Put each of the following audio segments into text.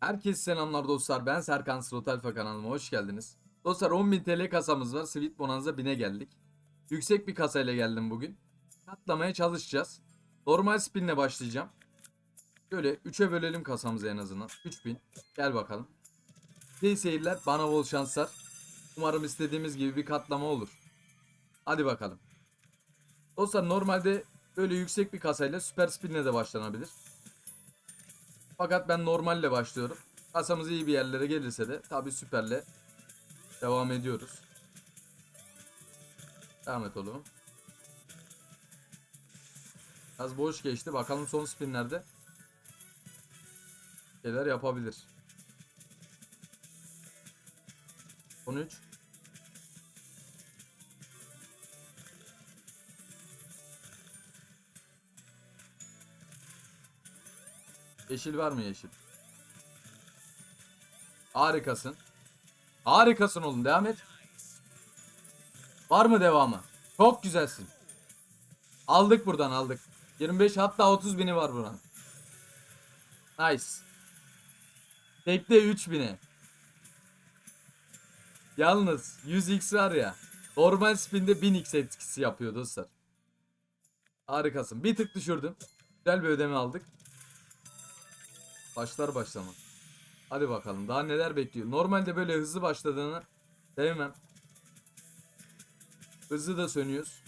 Herkese selamlar dostlar. Ben Serkan Slot Alfa kanalıma hoş geldiniz. Dostlar 10.000 TL kasamız var. Sweet Bonanza 1000'e geldik. Yüksek bir kasayla geldim bugün. Katlamaya çalışacağız. Normal spinle başlayacağım. Şöyle 3'e bölelim kasamızı en azından. 3000. Gel bakalım. İyi seyirler. Bana bol şanslar. Umarım istediğimiz gibi bir katlama olur. Hadi bakalım. Dostlar normalde böyle yüksek bir kasayla süper spinle de başlanabilir. Fakat ben normalle başlıyorum. Kasamız iyi bir yerlere gelirse de tabi süperle devam ediyoruz. Devam et oğlum. Biraz boş geçti. Bakalım son spinlerde şeyler yapabilir. 13 Yeşil var mı yeşil? Harikasın. Harikasın oğlum devam et. Var mı devamı? Çok güzelsin. Aldık buradan aldık. 25 hatta 30 bini var buranın. Nice. Tekte 3 bini. Yalnız 100x var ya. Normal spinde 1000x etkisi yapıyor dostlar. Harikasın. Bir tık düşürdüm. Güzel bir ödeme aldık. Başlar başlama. Hadi bakalım daha neler bekliyor. Normalde böyle hızlı başladığını sevmem. Hızlı da sönüyoruz.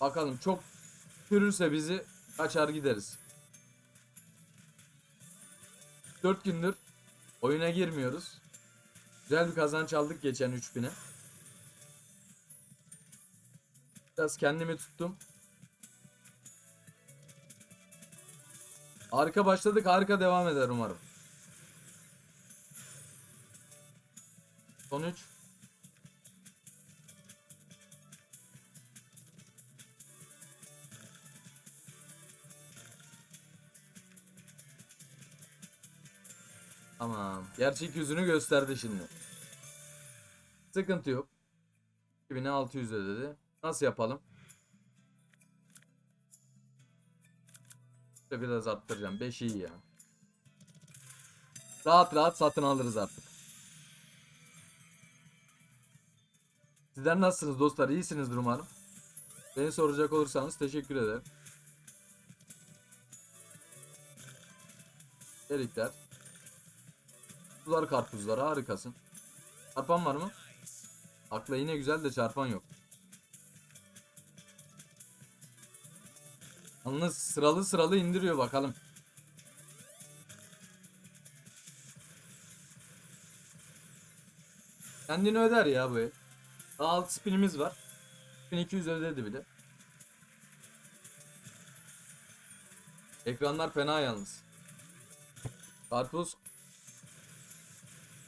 Bakalım çok sürürse bizi kaçar gideriz. 4 gündür oyuna girmiyoruz. Güzel bir kazanç aldık geçen 3000'e. Biraz kendimi tuttum. Harika başladık. Harika devam eder umarım. Son 3. Tamam. Gerçek yüzünü gösterdi şimdi. Sıkıntı yok. 2600 ödedi. Nasıl yapalım? İşte biraz arttıracağım. 5 iyi ya. Rahat rahat satın alırız artık. Sizler nasılsınız dostlar? İyisinizdir umarım. Beni soracak olursanız teşekkür ederim. Delikler. Sular karpuzlar harikasın. Çarpan var mı? Akla yine güzel de çarpan yok. Yalnız sıralı sıralı indiriyor bakalım. Kendini öder ya bu. Daha 6 spinimiz var. 1200 ödedi bile. Ekranlar fena yalnız. Karpuz.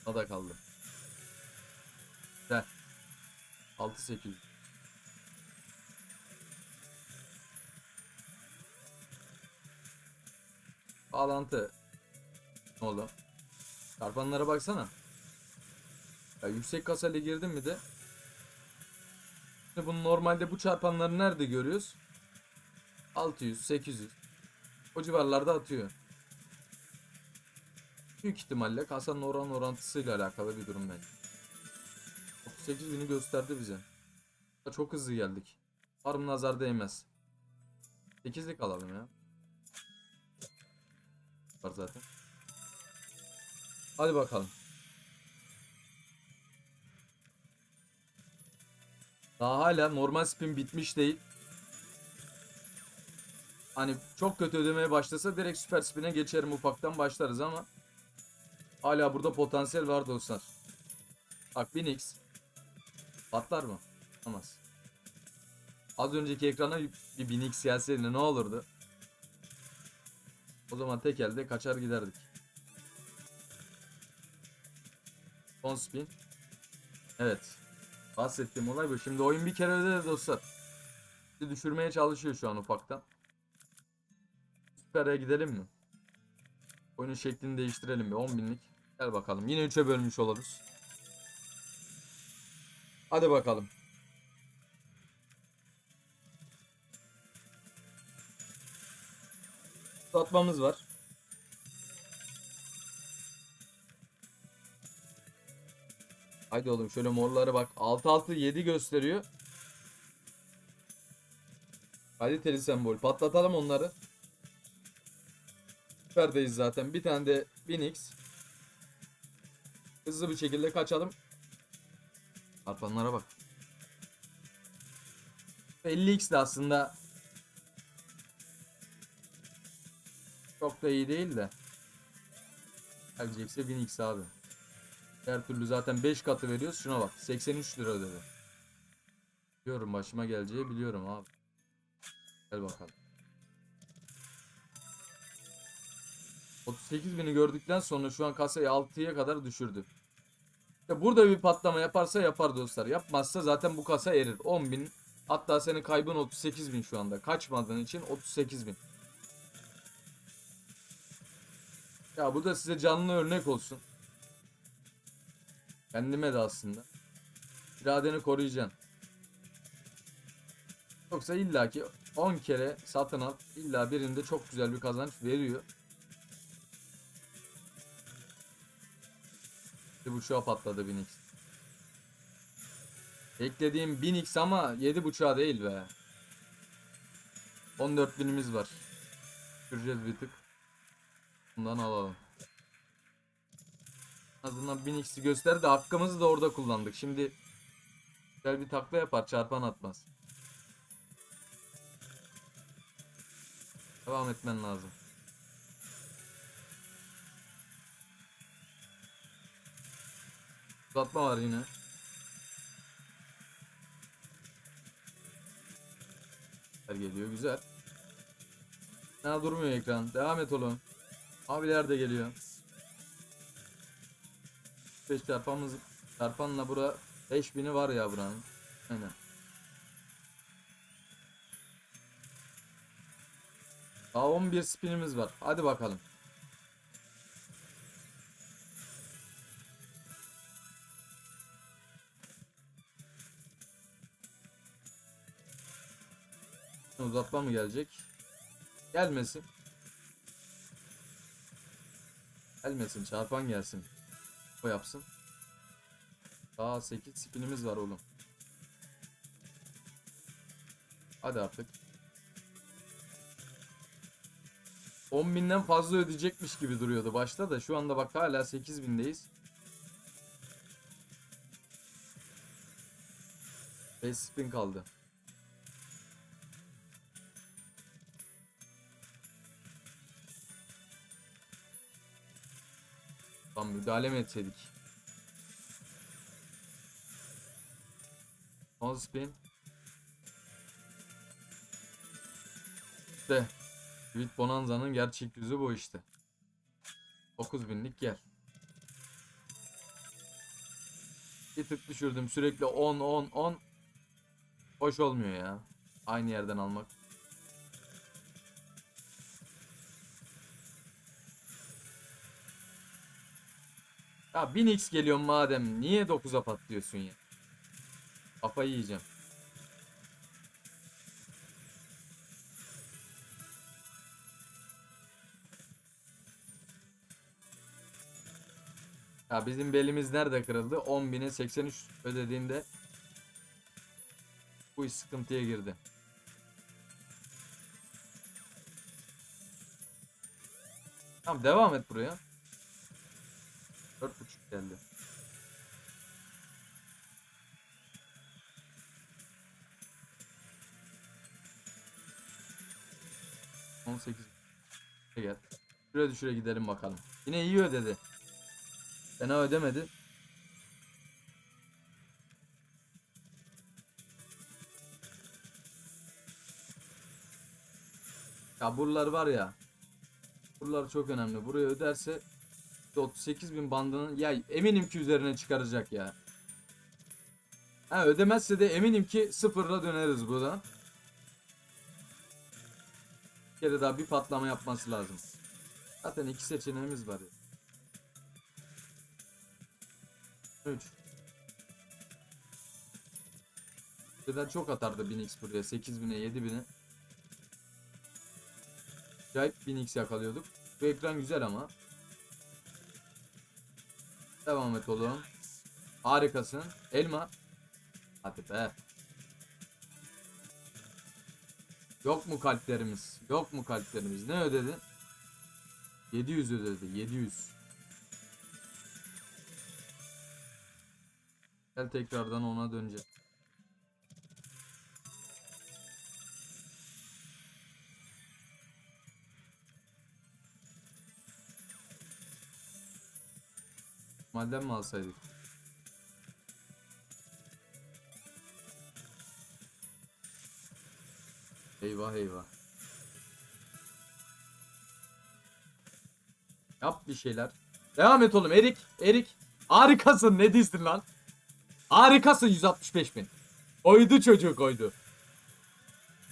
O da kaldı. Güzel. 6800. Bağlantı. Oldu? Çarpanlara baksana. Ya yüksek kasayla girdim mi de Şimdi bunu normalde bu çarpanları nerede görüyoruz? 600, 800 O civarlarda atıyor. Büyük ihtimalle kasanın oran orantısıyla alakalı bir durum bence. 38 bini gösterdi bize. Çok hızlı geldik. Umarım nazar değmez. 8'lik alalım ya. Var zaten. Hadi bakalım. Daha hala normal spin bitmiş değil. Hani çok kötü ödemeye başlasa direkt süper spin'e geçerim ufaktan başlarız ama hala burada potansiyel var dostlar. Bak 1000x patlar mı? Olmaz. Az önceki ekrana bir 1000x gelseydi ne olurdu? O zaman tek elde kaçar giderdik. Son spin. Evet. Bahsettiğim olay bu. Şimdi oyun bir kere ödedi dostlar. Bizi düşürmeye çalışıyor şu an ufaktan. Süper'e gidelim mi? Oyunun şeklini değiştirelim bir 10 binlik. Gel bakalım. Yine 3'e bölmüş oluruz. Hadi bakalım. Uzatmamız var. Haydi oğlum şöyle morlara bak. 6-6-7 gösteriyor. Kaliteli sembol. Patlatalım onları. Süperdeyiz zaten. Bir tane de 1000x. Hızlı bir şekilde kaçalım. Çarpanlara bak. 50x de aslında çok da iyi değil de. Gelecekse 1000x abi. Her türlü zaten 5 katı veriyoruz. Şuna bak. 83 lira ödedi. Biliyorum başıma geleceği biliyorum abi. Gel bakalım. 38 bini gördükten sonra şu an kasayı 6'ya kadar düşürdü. İşte burada bir patlama yaparsa yapar dostlar. Yapmazsa zaten bu kasa erir. 10 bin hatta senin kaybın 38 bin şu anda. Kaçmadığın için 38 bin. Ya bu da size canlı örnek olsun. Kendime de aslında. İradeni koruyacaksın. Yoksa illaki 10 kere satın al. illa birinde çok güzel bir kazanç veriyor. Bu buçuğa patladı 1000x. Beklediğim 1000x ama 7 buçuğa değil be. 14 binimiz var. Süreceğiz bir tık. Bundan alalım. Azından 1000x'i gösterdi. Hakkımızı da orada kullandık. Şimdi güzel bir takla yapar. Çarpan atmaz. Devam etmen lazım. Uzatma var yine. geliyor güzel. Ha durmuyor ekran. Devam et oğlum. Abiler de geliyor. 5 çarpanımız çarpanla bura 5000'i var ya buranın. Aynen. Daha 11 spinimiz var. Hadi bakalım. Uzatma mı gelecek? Gelmesin. Gelmesin. Çarpan gelsin. O yapsın. Daha 8 spinimiz var oğlum. Hadi artık. 10 binden fazla ödeyecekmiş gibi duruyordu başta da şu anda bak hala 8 bindeyiz. 5 spin kaldı. Tam müdahale mi etseydik? Son spin. İşte. Sweet Bonanza'nın gerçek yüzü bu işte. 9000'lik yer. Bir tık düşürdüm sürekli 10 10 10. Hoş olmuyor ya. Aynı yerden almak. Ya 1000x geliyor madem niye 9'a patlıyorsun ya? Kafayı yiyeceğim. Ya bizim belimiz nerede kırıldı? 10.000'e 83 ödediğinde bu iş sıkıntıya girdi. Tamam devam et buraya. 4.5 geldi. On sekiz. Gel. Şuraya düşüre gidelim bakalım. Yine iyi ödedi. Fena ödemedi. Ya buralar var ya. Buralar çok önemli. Buraya öderse 38 bin bandının ya eminim ki üzerine çıkaracak ya. Ha ödemezse de eminim ki sıfırla döneriz buradan. Bir kere daha bir patlama yapması lazım. Zaten iki seçeneğimiz var ya. 3 Birden çok atardı 1000x buraya 8000'e 7000'e Acayip 1000x yakalıyorduk. Bu ekran güzel ama. Devam et oğlum. Harikasın. Elma. Hadi be. Yok mu kalplerimiz? Yok mu kalplerimiz? Ne ödedi? 700 ödedi. 700. Gel tekrardan ona döneceğiz. Madem mi alsaydık? Eyvah eyvah. Yap bir şeyler. Devam et oğlum Erik. Erik. Harikasın ne dizdin lan? Harikasın 165 bin. Koydu çocuğu koydu.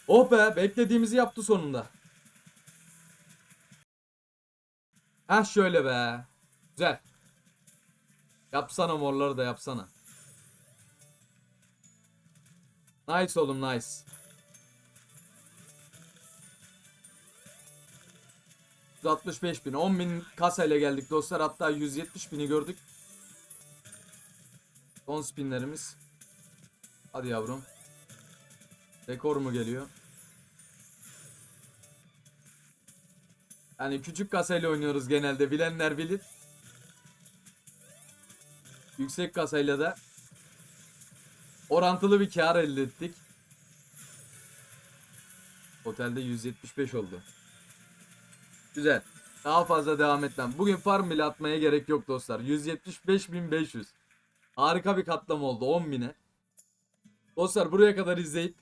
Oh be beklediğimizi yaptı sonunda. Heh şöyle be. Güzel. Yapsana morları da yapsana. Nice oğlum nice. ...165 bin, 10 bin kasayla geldik dostlar. Hatta 170 bini gördük. Son spinlerimiz. Hadi yavrum. Rekor mu geliyor? Yani küçük kasayla oynuyoruz genelde. Bilenler bilir. Yüksek kasayla da orantılı bir kar elde ettik. Otelde 175 oldu. Güzel. Daha fazla devam etmem. Bugün farm bile atmaya gerek yok dostlar. 175.500. Harika bir katlama oldu 10.000'e. Dostlar buraya kadar izleyip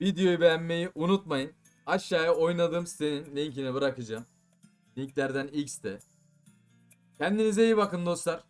videoyu beğenmeyi unutmayın. Aşağıya oynadığım sitenin linkini bırakacağım. Linklerden X'te. Kendinize iyi bakın dostlar.